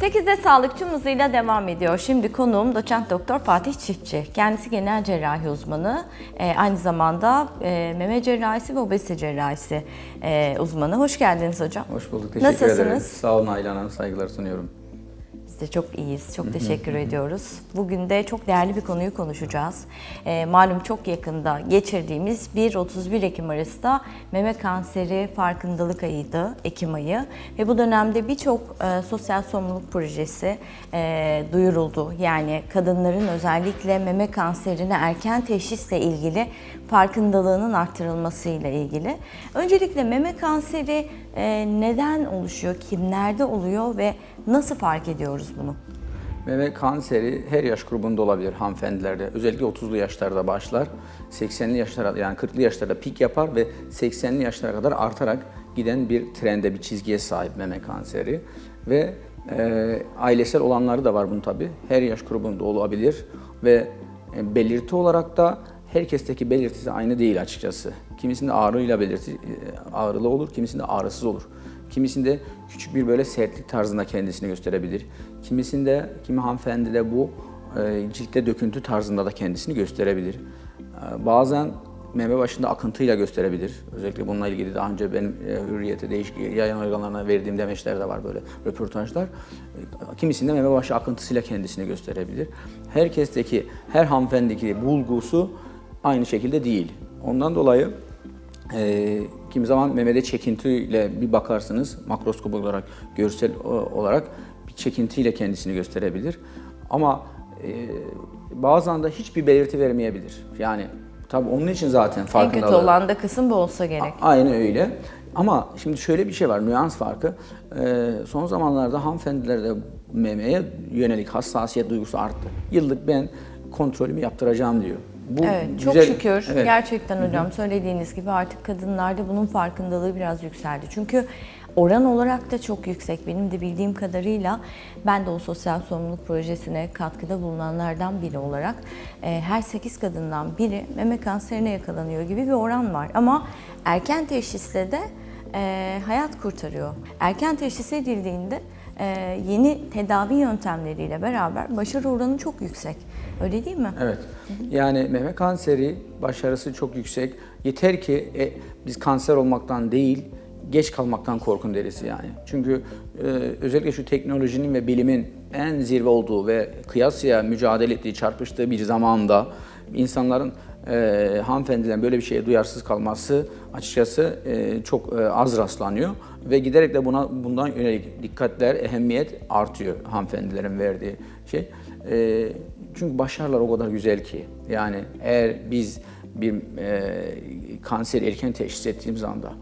8'de sağlık tüm hızıyla devam ediyor. Şimdi konuğum doçent doktor Fatih Çiftçi. Kendisi genel cerrahi uzmanı. Ee, aynı zamanda e, meme cerrahisi ve obezite cerrahisi e, uzmanı. Hoş geldiniz hocam. Hoş bulduk. Teşekkür Nasılsınız? ederim. Sağ olun Aylan Hanım. Saygılar sunuyorum. Biz de çok iyiyiz. Çok teşekkür ediyoruz. Bugün de çok değerli bir konuyu konuşacağız. Ee, malum çok yakında geçirdiğimiz 1-31 Ekim arasında meme kanseri farkındalık ayıydı, Ekim ayı. Ve bu dönemde birçok e, sosyal sorumluluk projesi e, duyuruldu. Yani kadınların özellikle meme kanserine erken teşhisle ilgili farkındalığının arttırılmasıyla ilgili. Öncelikle meme kanseri e, neden oluşuyor, kimlerde oluyor ve nasıl fark ediyoruz bunu? Meme kanseri her yaş grubunda olabilir hanımefendilerde. Özellikle 30'lu yaşlarda başlar. 80'li yaşlara yani 40'lı yaşlarda pik yapar ve 80'li yaşlara kadar artarak giden bir trende, bir çizgiye sahip meme kanseri. Ve e, ailesel olanları da var bunun tabi. Her yaş grubunda olabilir ve e, belirti olarak da herkesteki belirtisi aynı değil açıkçası. Kimisinde ağrıyla belirti e, ağrılı olur, kimisinde ağrısız olur. Kimisinde küçük bir böyle sertlik tarzında kendisini gösterebilir. Kimisinde, kimi hanımefendide bu e, ciltte döküntü tarzında da kendisini gösterebilir. E, bazen meme başında akıntıyla gösterebilir. Özellikle bununla ilgili daha önce benim e, hürriyete değişik yayın organlarına verdiğim demeçler de var böyle röportajlar. E, kimisinde meme başı akıntısıyla kendisini gösterebilir. Herkesteki, her hanımefendiki bulgusu aynı şekilde değil. Ondan dolayı e, kimi zaman memede çekintiyle bir bakarsınız makroskop olarak, görsel o- olarak bir çekintiyle kendisini gösterebilir. Ama e, bazen de hiçbir belirti vermeyebilir. Yani tabii onun için zaten En kötü farkındalığı. olan da kısım bu olsa gerek. Aynen öyle. Ama şimdi şöyle bir şey var, nüans farkı. Ee, son zamanlarda hanımefendilerde memeye yönelik hassasiyet duygusu arttı. Yıllık ben kontrolümü yaptıracağım diyor. Bu Evet, çok güzel- şükür. Evet. Gerçekten hocam söylediğiniz gibi artık kadınlarda bunun farkındalığı biraz yükseldi. Çünkü oran olarak da çok yüksek. Benim de bildiğim kadarıyla ben de o sosyal sorumluluk projesine katkıda bulunanlardan biri olarak e, her 8 kadından biri meme kanserine yakalanıyor gibi bir oran var. Ama erken teşhisle de e, hayat kurtarıyor. Erken teşhis edildiğinde e, yeni tedavi yöntemleriyle beraber başarı oranı çok yüksek. Öyle değil mi? Evet. Yani meme kanseri başarısı çok yüksek. Yeter ki e, biz kanser olmaktan değil, geç kalmaktan korkun deriz yani. Çünkü e, özellikle şu teknolojinin ve bilimin en zirve olduğu ve kıyasıya mücadele ettiği, çarpıştığı bir zamanda insanların e, hanımefendilerin böyle bir şeye duyarsız kalması açıkçası e, çok e, az rastlanıyor ve giderek de buna bundan yönelik dikkatler, ehemmiyet artıyor hanımefendilerin verdiği şey. E, çünkü başarılar o kadar güzel ki. Yani eğer biz bir e, kanser erken teşhis ettiğimiz anda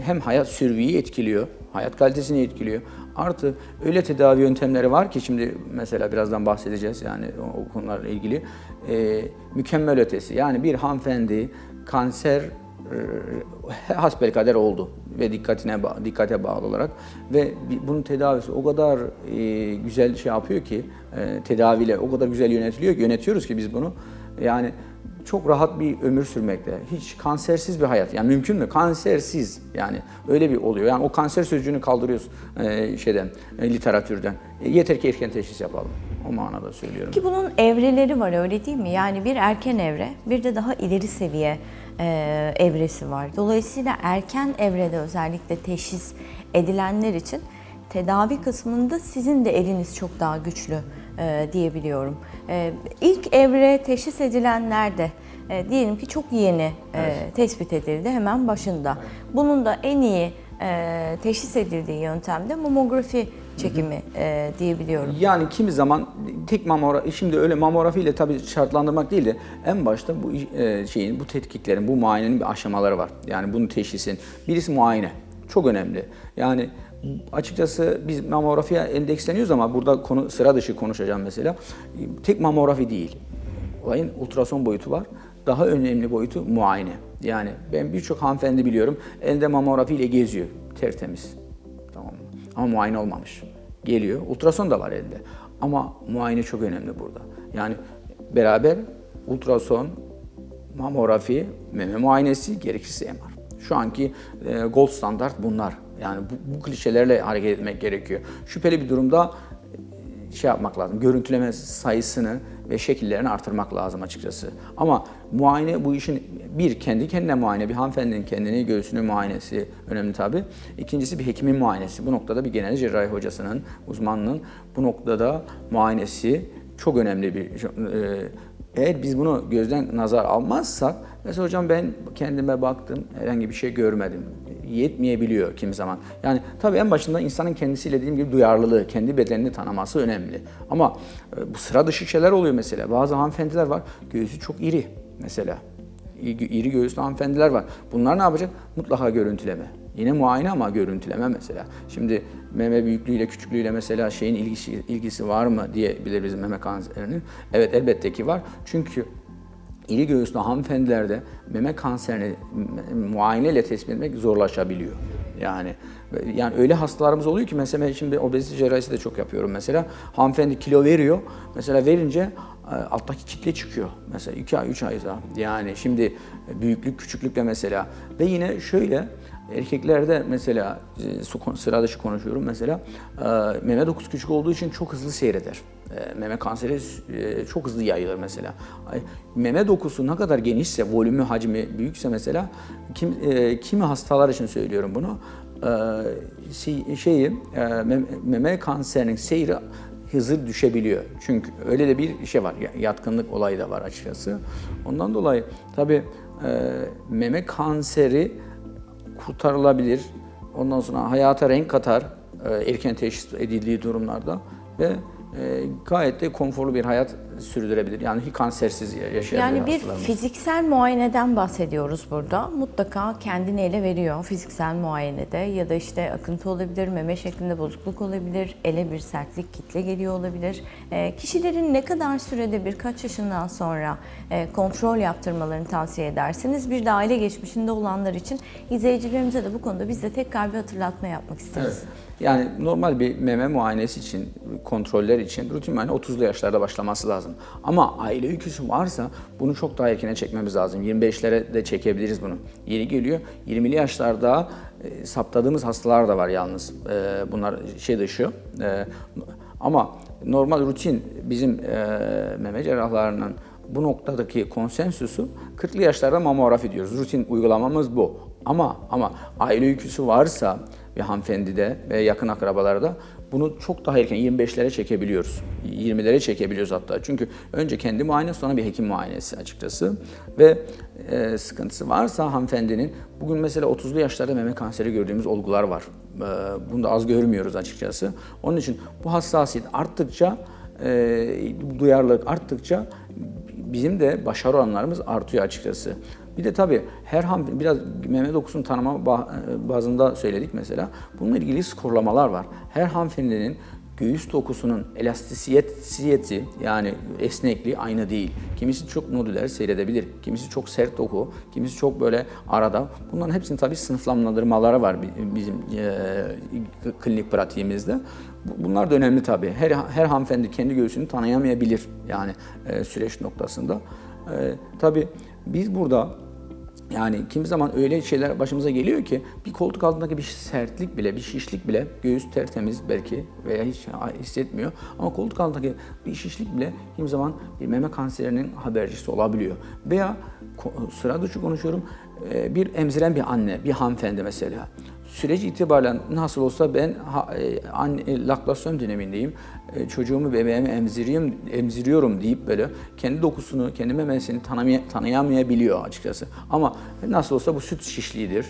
hem hayat sürviyi etkiliyor, hayat kalitesini etkiliyor. Artı öyle tedavi yöntemleri var ki şimdi mesela birazdan bahsedeceğiz yani o, konularla ilgili. E, mükemmel ötesi. Yani bir hanımefendi kanser e, hasbelkader oldu ve dikkatine dikkate bağlı olarak ve bunun tedavisi o kadar e, güzel şey yapıyor ki e, tedaviyle o kadar güzel yönetiliyor ki yönetiyoruz ki biz bunu yani çok rahat bir ömür sürmekte. Hiç kansersiz bir hayat. Yani mümkün mü? Kansersiz. Yani öyle bir oluyor. Yani o kanser sözcüğünü kaldırıyoruz e, şeyden, e, literatürden. E, yeter ki erken teşhis yapalım. O manada söylüyorum. Ki bunun evreleri var öyle değil mi? Yani bir erken evre, bir de daha ileri seviye e, evresi var. Dolayısıyla erken evrede özellikle teşhis edilenler için tedavi kısmında sizin de eliniz çok daha güçlü e, diyebiliyorum. E, ilk evre teşhis edilenlerde e, diyelim ki çok yeni e, tespit edildi hemen başında. Bunun da en iyi e, teşhis edildiği yöntem de mamografi çekimi e, diyebiliyorum. Yani kimi zaman tek mamografi, şimdi öyle mamografi ile tabii şartlandırmak değil de en başta bu e, şeyin, bu tetkiklerin, bu muayenenin bir aşamaları var. Yani bunun teşhisin. Birisi muayene. Çok önemli. Yani açıkçası biz mamografiye endeksleniyoruz ama burada konu sıra dışı konuşacağım mesela. Tek mamografi değil. Olayın ultrason boyutu var. Daha önemli boyutu muayene. Yani ben birçok hanımefendi biliyorum elinde mamografi ile geziyor. Tertemiz. Tamam? Ama muayene olmamış. Geliyor. Ultrason da var elde. Ama muayene çok önemli burada. Yani beraber ultrason, mamografi, meme muayenesi, gerekirse MR. Şu anki e, gold standart bunlar Yani bu, bu klişelerle hareket etmek gerekiyor. Şüpheli bir durumda şey yapmak lazım. Görüntüleme sayısını ve şekillerini artırmak lazım açıkçası. Ama muayene bu işin bir kendi kendine muayene, bir hanımefendinin kendini göğsünü muayenesi önemli tabii. İkincisi bir hekimin muayenesi. Bu noktada bir genel cerrahi hocasının, uzmanının bu noktada muayenesi çok önemli bir e, eğer biz bunu gözden nazar almazsak, mesela hocam ben kendime baktım, herhangi bir şey görmedim. Yetmeyebiliyor kimi zaman. Yani tabii en başında insanın kendisiyle dediğim gibi duyarlılığı, kendi bedenini tanıması önemli. Ama e, bu sıra dışı şeyler oluyor mesela. Bazı hanımefendiler var, göğsü çok iri mesela. İri göğüslü hanımefendiler var. Bunlar ne yapacak? Mutlaka görüntüleme. Yine muayene ama görüntüleme mesela. Şimdi meme büyüklüğüyle küçüklüğüyle mesela şeyin ilgisi, ilgisi var mı diyebilir bizim meme kanserinin. Evet elbette ki var. Çünkü iri göğüslü hanımefendilerde meme kanserini muayeneyle tespit etmek zorlaşabiliyor. Yani yani öyle hastalarımız oluyor ki mesela şimdi obezite cerrahisi de çok yapıyorum mesela. Hanımefendi kilo veriyor. Mesela verince e, alttaki kitle çıkıyor. Mesela 2 ay 3 ay daha. Yani şimdi büyüklük küçüklükle mesela ve yine şöyle Erkeklerde mesela e, sıra dışı konuşuyorum mesela e, meme dokusu küçük olduğu için çok hızlı seyreder. E, Meme kanseri çok hızlı yayılır mesela. Meme dokusu ne kadar genişse, volümü, hacmi büyükse mesela kim, kimi hastalar için söylüyorum bunu. Şeyi mem- meme kanserinin seyri hızı düşebiliyor. Çünkü öyle de bir şey var, ya- yatkınlık olayı da var açıkçası. Ondan dolayı tabii meme kanseri kurtarılabilir. Ondan sonra hayata renk katar e, erken teşhis edildiği durumlarda ve e, gayet de konforlu bir hayat sürdürebilir. Yani hiç kansersiz yaşayabilir Yani bir fiziksel muayeneden bahsediyoruz burada. Mutlaka kendini ele veriyor fiziksel muayenede ya da işte akıntı olabilir, meme şeklinde bozukluk olabilir, ele bir sertlik kitle geliyor olabilir. Ee, kişilerin ne kadar sürede bir kaç yaşından sonra e, kontrol yaptırmalarını tavsiye edersiniz? Bir de aile geçmişinde olanlar için izleyicilerimize de bu konuda biz de tekrar bir hatırlatma yapmak isteriz. Yani normal bir meme muayenesi için, kontroller için rutin muayene 30'lu yaşlarda başlaması lazım. Ama aile öyküsü varsa bunu çok daha erkene çekmemiz lazım. 25'lere de çekebiliriz bunu. Yeri geliyor 20'li yaşlarda e, saptadığımız hastalar da var yalnız. E, bunlar şey dışı. E, ama normal rutin bizim e, meme cerrahlarının bu noktadaki konsensüsü 40'lı yaşlarda mamografi diyoruz. Rutin uygulamamız bu. Ama ama aile öyküsü varsa bir hanımefendide ve yakın akrabalarda bunu çok daha erken 25'lere çekebiliyoruz. 20'lere çekebiliyoruz hatta. Çünkü önce kendi muayene sonra bir hekim muayenesi açıkçası. Ve e, sıkıntısı varsa hanımefendinin bugün mesela 30'lu yaşlarda meme kanseri gördüğümüz olgular var. E, bunu da az görmüyoruz açıkçası. Onun için bu hassasiyet arttıkça e, duyarlılık arttıkça bizim de başarı oranlarımız artıyor açıkçası. Bir de tabii her ham biraz meme dokusunu tanıma ba- bazında söyledik mesela. Bununla ilgili skorlamalar var. Her hanımefendinin göğüs dokusunun elastisiyeti yani esnekliği aynı değil. Kimisi çok nodüler seyredebilir, kimisi çok sert doku, kimisi çok böyle arada. Bunların hepsinin tabii sınıflandırmaları var bi- bizim e, klinik pratiğimizde. Bu- Bunlar da önemli tabii. Her her hanımefendi kendi göğsünü tanıyamayabilir yani e, süreç noktasında. E, tabii biz burada yani kimi zaman öyle şeyler başımıza geliyor ki bir koltuk altındaki bir sertlik bile, bir şişlik bile göğüs tertemiz belki veya hiç hissetmiyor. Ama koltuk altındaki bir şişlik bile kimi zaman bir meme kanserinin habercisi olabiliyor. Veya sıra dışı konuşuyorum e, bir emziren bir anne, bir hanımefendi mesela. Süreç itibariyle nasıl olsa ben ha, e, anne, laktasyon dönemindeyim. E, çocuğumu bebeğimi emziriyorum, emziriyorum deyip böyle kendi dokusunu, kendi memesini tanımaya, tanıyamayabiliyor açıkçası. Ama nasıl olsa bu süt şişliğidir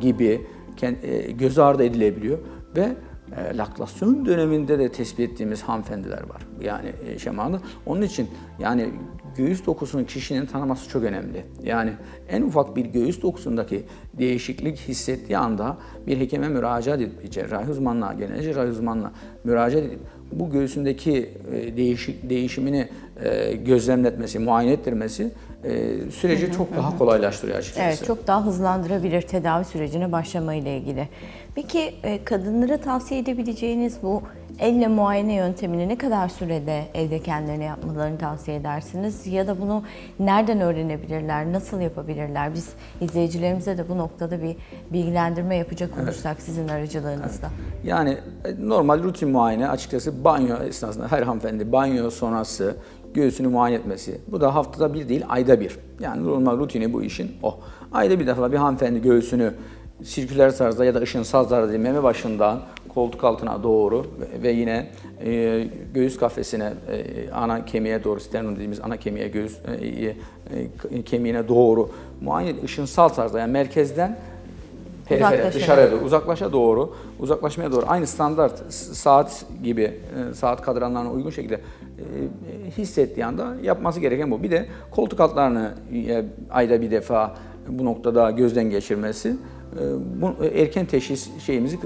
gibi kend- e, göz ardı edilebiliyor ve e, laktasyon döneminde de tespit ettiğimiz hanımefendiler var. Yani e, şemalı. Onun için yani göğüs dokusunu kişinin tanıması çok önemli. Yani en ufak bir göğüs dokusundaki değişiklik hissettiği anda bir hekime müracaat edip, bir cerrahi uzmanına, genel cerrahi uzmanına müracaat edip bu göğsündeki e, değişik değişimini e, gözlemletmesi, muayene ettirmesi e, süreci çok daha kolaylaştırıyor açıkçası. Evet, çok daha hızlandırabilir tedavi sürecine başlamayla ilgili. Peki e, kadınlara tavsiye edebileceğiniz bu Elle muayene yöntemini ne kadar sürede evde kendilerine yapmalarını tavsiye edersiniz? Ya da bunu nereden öğrenebilirler, nasıl yapabilirler? Biz izleyicilerimize de bu noktada bir bilgilendirme yapacak olursak sizin aracılığınızda. Yani e, normal rutin muayene açıkçası banyo esnasında her hanımefendi banyo sonrası göğsünü muayene etmesi. Bu da haftada bir değil ayda bir. Yani normal rutini bu işin o. Ayda bir defa bir hanımefendi göğsünü sirküler tarzda ya da ışınsal tarzda meme başından koltuk altına doğru ve- yine e, göğüs kafesine, e, ana kemiğe doğru, sternum dediğimiz ana kemiğe, göğüs e, e, kemiğine doğru muayene ışınsal tarzda yani merkezden Uzaklaşarak. dışarıya doğru, uzaklaşa doğru, uzaklaşmaya doğru aynı standart saat gibi, e, saat kadranlarına uygun şekilde e, e, hissettiği anda yapması gereken bu. Bir de koltuk altlarını ayda bir defa bu noktada gözden geçirmesi bu erken teşhis şeyimizi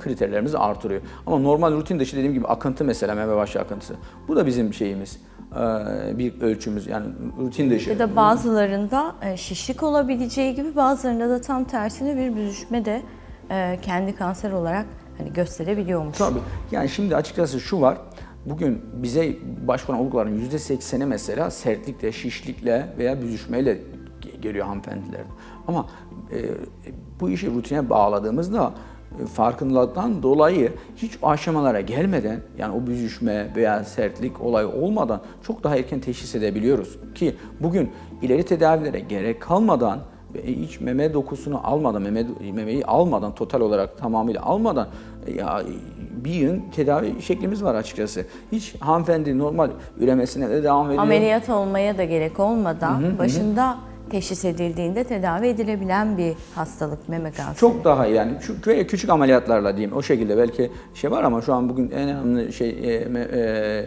kriterlerimizi artırıyor. Ama normal rutin dışı dediğim gibi akıntı mesela meme başı akıntısı. Bu da bizim şeyimiz. E, Bir ölçümüz yani rutin dışı. Ya da bazılarında e, şişlik olabileceği gibi bazılarında da tam tersine bir büzüşme de e, kendi kanser olarak hani gösterebiliyormuş. Tabii. Yani şimdi açıkçası şu var. Bugün bize başvuran olguların %80'i mesela sertlikle, şişlikle veya büzüşmeyle ge- geliyor hanımefendilerde. Ama e, bu işi rutine bağladığımızda farkındalıktan dolayı hiç o aşamalara gelmeden yani o büzüşme veya sertlik olayı olmadan çok daha erken teşhis edebiliyoruz. Ki bugün ileri tedavilere gerek kalmadan hiç meme dokusunu almadan, meme, memeyi almadan, total olarak tamamıyla almadan ya bir yığın tedavi şeklimiz var açıkçası. Hiç hanımefendi normal üremesine de devam ediyor. Ameliyat olmaya da gerek olmadan başında teşhis edildiğinde tedavi edilebilen bir hastalık meme kanseri. Çok daha iyi yani böyle küçük ameliyatlarla diyeyim o şekilde belki şey var ama şu an bugün en önemli şey e, e,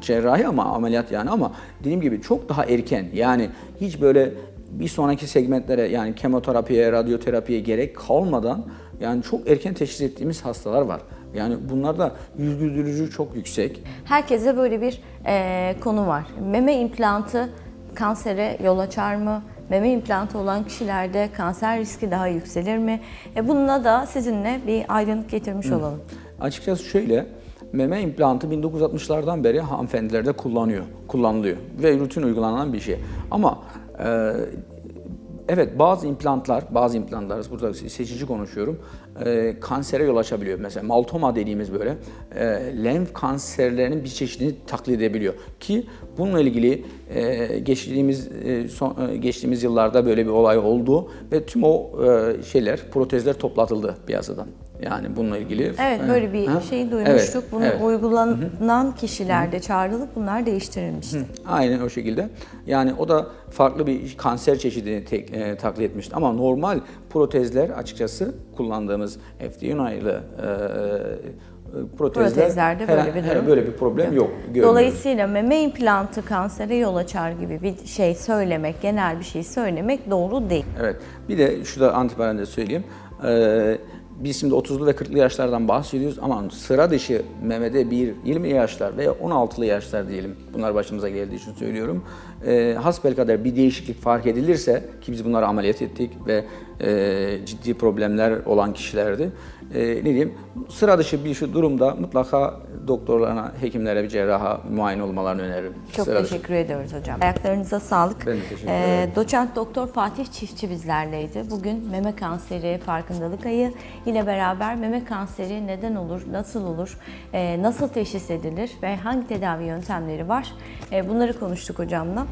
cerrahi ama ameliyat yani ama dediğim gibi çok daha erken yani hiç böyle bir sonraki segmentlere yani kemoterapiye, radyoterapiye gerek kalmadan yani çok erken teşhis ettiğimiz hastalar var. Yani bunlarda yüz güldürücü çok yüksek. Herkese böyle bir e, konu var. Meme implantı kansere yol açar mı? Meme implantı olan kişilerde kanser riski daha yükselir mi? E bununla da sizinle bir aydınlık getirmiş olalım. Açıkçası şöyle, meme implantı 1960'lardan beri hanımefendilerde kullanıyor, kullanılıyor ve rutin uygulanan bir şey. Ama e, evet bazı implantlar, bazı implantlar, burada seçici konuşuyorum, e, kansere yol açabiliyor. Mesela maltoma dediğimiz böyle e, lenf kanserlerinin bir çeşidini taklit edebiliyor. Ki bununla ilgili e, geçtiğimiz e, son, e, geçtiğimiz yıllarda böyle bir olay oldu ve tüm o e, şeyler, protezler toplatıldı piyasadan. Yani bununla ilgili. Evet böyle bir Ha? şey duymuştuk. Evet, Bunu evet. uygulanan kişilerde çağrılıp bunlar değiştirilmişti. Aynen o şekilde. Yani o da farklı bir kanser çeşidini tek, e, taklit etmişti. Ama normal protezler açıkçası kullandığımız FDA onaylı e, e, protezler Protezlerde böyle bir durum böyle bir problem yok. görmüyoruz. Dolayısıyla meme implantı kansere yol açar gibi bir şey söylemek, genel bir şey söylemek doğru değil. Evet. Bir de şu da antiparantez söyleyeyim. Ee, biz şimdi 30'lu ve 40'lı yaşlardan bahsediyoruz ama sıra dışı memede bir 20 yaşlar veya 16'lı yaşlar diyelim. Bunlar başımıza geldiği için söylüyorum. Ee, hasbelkader bir değişiklik fark edilirse ki biz bunları ameliyat ettik ve e, ciddi problemler olan kişilerdi. Ee, ne diyeyim? Sıra dışı bir şu durumda mutlaka doktorlarına, hekimlere, bir cerraha muayene olmalarını öneririm. Çok Sıra dışı. teşekkür ediyoruz hocam. Ayaklarınıza sağlık. Ben teşekkür Ee, ederim. doçent doktor Fatih Çiftçi bizlerleydi. Bugün meme kanseri farkındalık ayı ile beraber meme kanseri neden olur, nasıl olur, e, nasıl teşhis edilir ve hangi tedavi yöntemleri var? E, bunları konuştuk hocamla.